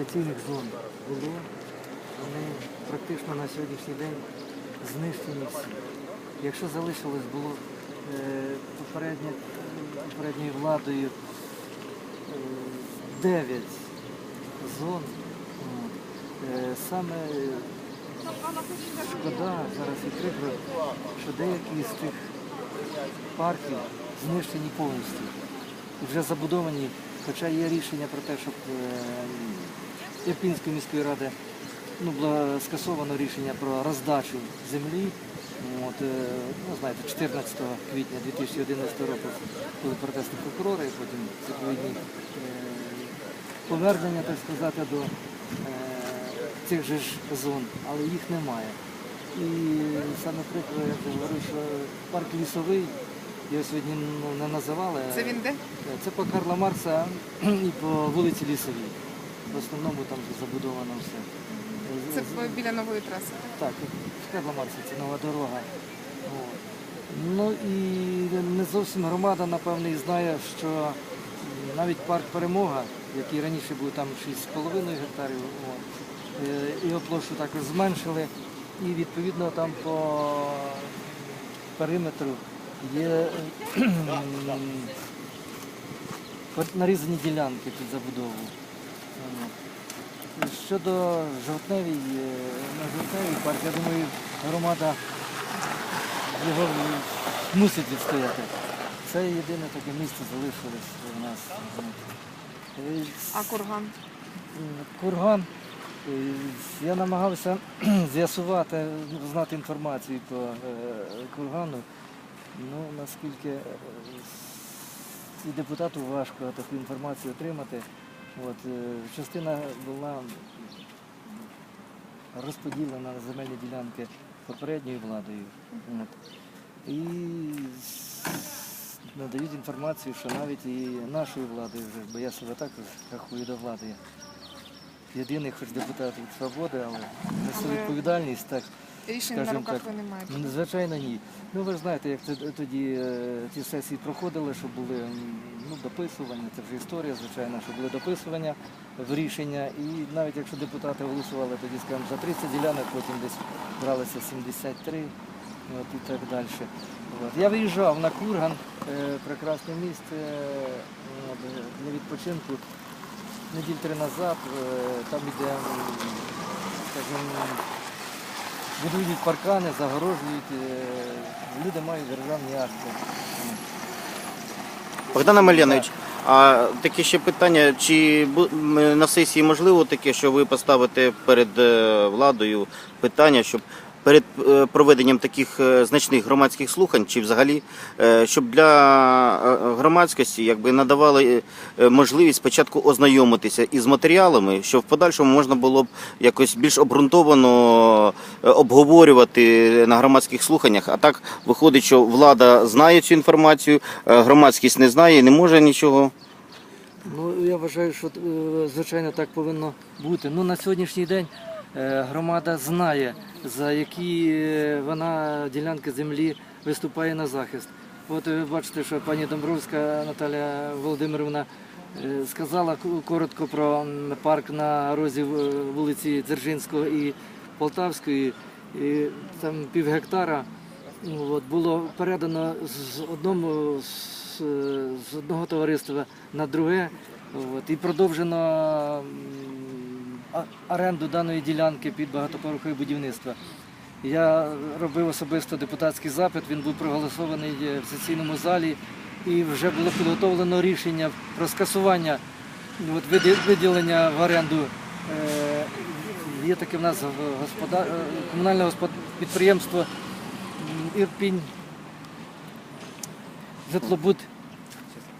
рекреаційних зон було, вони практично на сьогоднішній день знищені всі. Якщо залишилось було е, попередньою владою е, 9 зон, е, саме шкода зараз і прикро, що деякі з тих парків знищені повністю. І вже забудовані, хоча є рішення про те, щоб е, Ірпінської міської ради ну, було скасовано рішення про роздачу землі. От, е, ну, знаєте, 14 квітня 2011 року були протести прокурора і потім відповідні е, повернення, так сказати, до е, цих же ж зон, але їх немає. І саме прикро, я говорю, що парк лісовий, його сьогодні ну, не називали. Це він де? Це по Карла Марса і по вулиці Лісовій. В основному там забудовано все. Це біля нової траси. Так, Карла Марса, це нова дорога. От. Ну і не зовсім громада, напевно, і знає, що навіть парк Перемога, який раніше був там 6,5 гектарів, от, е, його площу також зменшили. І відповідно там по периметру є нарізані ділянки під забудову. Щодо жовтневій, е, на жовтневій парк, я думаю, громада його мусить відстояти. Це єдине таке місце залишилось у нас. Е, А курган? Курган. Е, Я намагався з'ясувати, знати інформацію по кургану. Ну, наскільки і депутату важко таку інформацію отримати. От, е, частина була розподілена на земельні ділянки попередньою владою. От. І надають інформацію, що навіть і нашою владою вже, бо я себе також рахую до влади. Єдиний хоч депутат від свободи, але несу відповідальність, так. Рішень на руках ви не маєте. Ну, Звичайно, ні. Ну ви ж знаєте, як це тоді е, ті сесії проходили, що були м, ну, дописування, це вже історія, звичайно, що були дописування в рішення. І навіть якщо депутати голосували тоді, скажімо, за 30 ділянок, потім десь бралися 73 от, і так далі. От. Я виїжджав на Курган, е, прекрасне місце е, от, для відпочинку. Неділь три назад е, там іде, м, скажімо, будують паркани, загорожують, е, люди мають державні акти. Богдан Амелянович, а таке ще питання, чи на сесії можливо таке, що ви поставите перед е, владою питання, щоб перед е, проведенням таких е, значних громадських слухань, чи взагалі, е, щоб для громадськості якби надавали можливість спочатку ознайомитися із матеріалами, щоб в подальшому можна було б якось більш обґрунтовано обговорювати на громадських слуханнях. А так виходить, що влада знає цю інформацію, громадськість не знає і не може нічого. Ну, я вважаю, що звичайно так повинно бути. Ну, на сьогоднішній день громада знає, за які е, вона ділянки землі виступає на захист. От ви бачите, що пані Домбровська Наталя Володимировна е, сказала коротко про парк на розі е, вулиці Дзержинського і Полтавської. І там пів гектара ну, от, було передано з одному з, з одного товариства на друге. От, і продовжено оренду даної ділянки під багатоповерхове будівництво. Я робив особисто депутатський запит, він був проголосований е, в сесійному залі, і вже було підготовлено рішення про скасування ну, от, виділення в оренду. Е, Є таке в нас господа... е, комунальне підприємство Ірпінь Житлобуд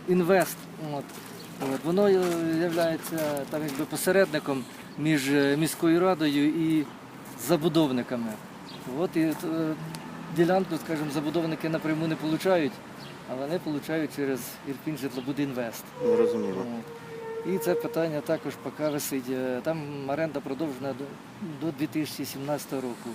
Інвест. От. От. Воно є посередником між е, міською радою і забудовниками. От і е, ділянку, скажімо, забудовники напряму не отримують, а вони отримують через Ірпінь житлобудінвест. Зрозуміло. І це питання також поки висить. Е, Там оренда продовжена до, до 2017 року.